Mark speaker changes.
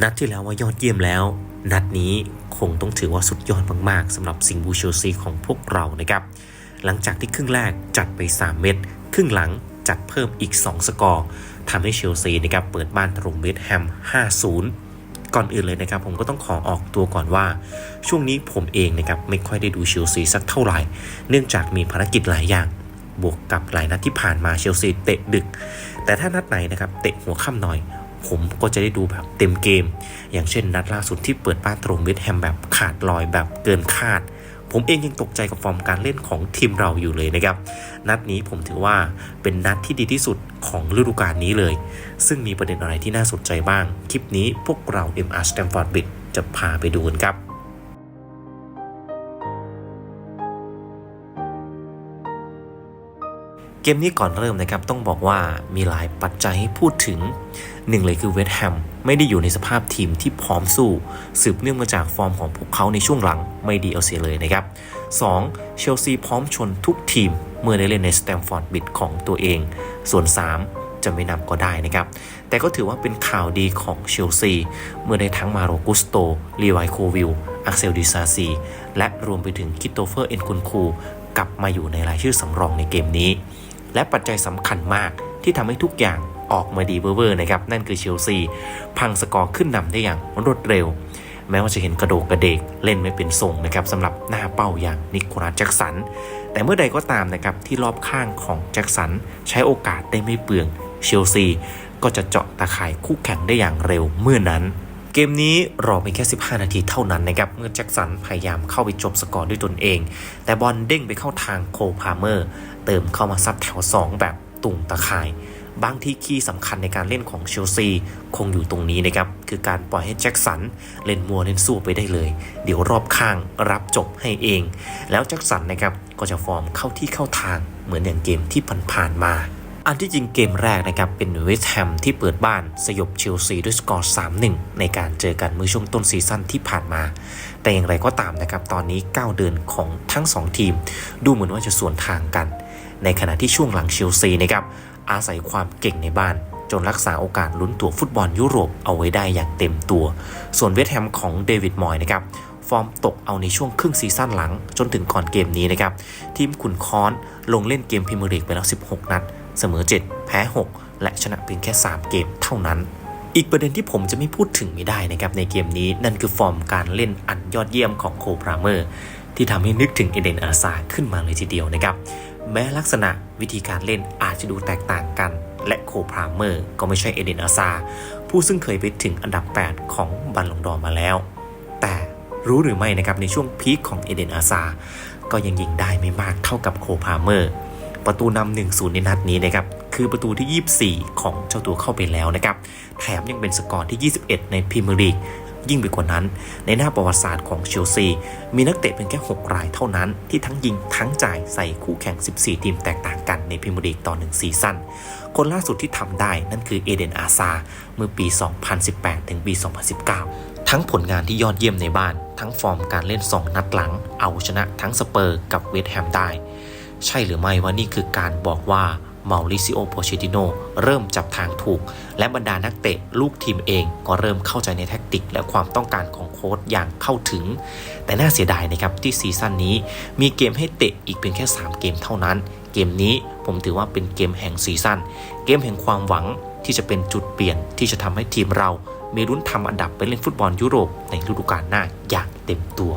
Speaker 1: นัดที่แล้วว่ายอดเยี่ยมแล้ว นัดนี้คงต้องถือว่าสุดยอดมากๆสำหรับสิงห์บูเชลซีของพวกเรานะครับ หลังจากที่ครึ่งแรกจัดไป 3 เม็ดครึ่งหลังจัดเพิ่มอีก 2 สกอร์ทำให้เชลซีนะครับเปิดบ้านถล่มเวสต์แฮม 5-0 ก่อนอื่นเลยนะครับ ผมก็ต้องขอออกตัวก่อนว่า ช่วงนี้ผมเองนะครับไม่ค่อยได้ดูเชลซีสักเท่าไหร่ เนื่องจากมีภารกิจหลายอย่าง บวกกับหลายนัดที่ผ่านมาเชลซีเตะดึก แต่ถ้านัดไหนนะครับเตะหัวค่ำหน่อย ผมก็จะได้ดูแบบเต็มเกม อย่างเช่นนัดล่าสุดที่เปิดบ้านตรงเวสแฮมแบบขาดลอยแบบเกินคาด ผมเองยังตกใจกับฟอร์มการเล่นของทีมเราอยู่เลยนะครับ นัดนี้ผมถือว่าเป็นนัดที่ดีที่สุดของฤดูกาลนี้เลย ซึ่งมีประเด็นอะไรที่น่าสนใจบ้าง คลิปนี้พวกเรา MR Stanford Bridge จะพาไปดูกันครับ เกมนี้ก่อนเริ่มนะครับต้องบอกว่ามีหลายปัจจัยให้พูดถึงหนึ่งเลยคือเวสต์แฮมไม่ได้อยู่ในสภาพทีมที่พร้อมสู้ สืบเนื่องมาจากฟอร์มของพวกเขาในช่วงหลังไม่ดีเอาเสียเลยนะครับ 2. เชลซีพร้อมชนทุกทีม เมื่อได้เล่นในสแตมฟอร์ดบิดของตัวเอง ส่วน 3 จะไม่นำก็ได้นะครับ แต่ก็ถือว่าเป็นข่าวดีของเชลซี เมื่อได้ทั้งมาโรกุสโตลีวายโควิลอักเซลดิซาซีและรวมไปถึงคิโตเฟอร์เอ็นคุนคูกลับมาอยู่ในรายชื่อสำรองในเกมนี้ และปัจจัยสำคัญมากที่ทำให้ทุกอย่างออกมาดีเวอร์นะครับ นั่นคือเชลซี พังสกอร์ขึ้นนำได้อย่างรวดเร็ว แม้ว่าจะเห็นกระโดกกระเดกเล่นไม่เป็นทรงนะครับสำหรับหน้าเป้าอย่างนิโคลัสแจ็กสัน แต่เมื่อใดก็ตามนะครับที่รอบข้างของแจ็กสัน ใช้โอกาสได้ไม่เปลืองเชลซี ก็จะเจาะตาข่ายคู่แข่งได้อย่างเร็วเมื่อนั้น เกมนี้รอเพียงแค่ 15 นาทีเท่านั้นนะครับ เมื่อแจ็คสันพยายามเข้าไปจบสกอร์ด้วยตนเอง แต่บอลเด้งไปเข้าทางโคลพาเมอร์ เติมเข้ามาซัดแถว 2 แบบตุ่งตะข่าย บางที่คีย์สำคัญในการเล่นของเชลซี คงอยู่ตรงนี้นะครับ คือการปล่อยให้แจ็คสันเล่นมัวเล่นสู้ไปได้เลย เดี๋ยวรอบข้างรับจบให้เอง แล้วแจ็คสันนะครับก็จะฟอร์มเข้าที่เข้าทางเหมือนอย่างเกมที่ผ่านๆมา อันที่จริงเกมแรกนะครับเป็นเวสต์แฮมที่เปิดบ้านสยบเชลซีด้วยสกอร์ 3-1 ในการเจอกันเมื่อช่วงต้นซีซั่นที่ผ่านมา แต่อย่างไรก็ตามนะครับตอนนี้9เดือนของทั้ง 2 ทีม ดูเหมือนว่าจะสวนทางกัน ในขณะที่ช่วงหลังเชลซีนะครับอาศัยความเก่งในบ้านจนรักษาโอกาสลุ้นตั๋วฟุตบอลยุโรปเอาไว้ได้อย่างเต็มตัว ส่วนเวสต์แฮมของเดวิดมอยนะครับฟอร์มตกเอาในช่วงครึ่งซีซั่นหลัง จนถึงก่อนเกมนี้นะครับทีมขุนค้อนลงเล่นเกมพรีเมียร์ลีกไปแล้ว 16 นัด เสมอ 7 แพ้ 6 และชนะเพียงแค่ 3 เกมเท่านั้น อีกประเด็นที่ผมจะไม่พูดถึงไม่ได้นะครับในเกมนี้นั่นคือฟอร์มการเล่นอันยอดเยี่ยมของโคพราเมอร์ที่ทำให้นึกถึงเอเดนอาซาขึ้นมาเลยทีเดียวนะครับ แม้ลักษณะวิธีการเล่นอาจจะดูแตกต่างกัน และโคพราเมอร์ก็ไม่ใช่เอเดนอาซาผู้ซึ่งเคยไปถึงอันดับ 8 ของบัลลงดอมาแล้ว แต่รู้หรือไม่นะครับในช่วงพีคของเอเดนอาซาก็ยังยิงได้ไม่มากเท่ากับโคพาเมอร์ ประตูนำ1-0 ในนัดนี้นะครับคือประตูที่ 24 ของเจ้าตัวเข้าไปแล้วนะครับแถมยังเป็นสกอร์ที่ 21 ในพรีเมียร์ลีกยิ่งไปกว่านั้น ในหน้าประวัติศาสตร์ของเชลซี มีนักเตะเพียงแค่ 6 รายเท่านั้น ที่ทั้งยิงทั้งจ่ายใส่คู่แข่ง 14 ทีมแตกต่างกันในพรีเมียร์ลีกต่อ1ซีซั่นคนล่าสุดที่ทำได้นั่นคือเอเดนอาซาเมื่อปี 2018 ถึงปี 2019 ทั้งผลงานที่ยอดเยี่ยมในบ้าน ทั้งฟอร์มการเล่น 2 นัดหลัง เอาชนะทั้งสเปอร์กับเวสต์แฮมได้ ใช่หรือไม่ว่านี่คือการบอกว่ามาริซิโอโปเชติโนเริ่มจับทางถูก และบรรดานักเตะลูกทีมเองก็เริ่มเข้าใจในแท็กติก และความต้องการของโค้ชอย่างเข้าถึง แต่น่าเสียดายนะครับที่ซีซั่นนี้ มีเกมให้เตะอีกเพียงแค่ 3 เกมเท่านั้น เกมนี้ผมถือว่าเป็นเกมแห่งซีซั่นเกมแห่งความหวังที่จะเป็นจุดเปลี่ยนที่จะทำให้ทีมเรามีลุ้นทำอันดับไปเล่นฟุตบอลยุโรปในฤดูกาลหน้าอย่างเต็มตัว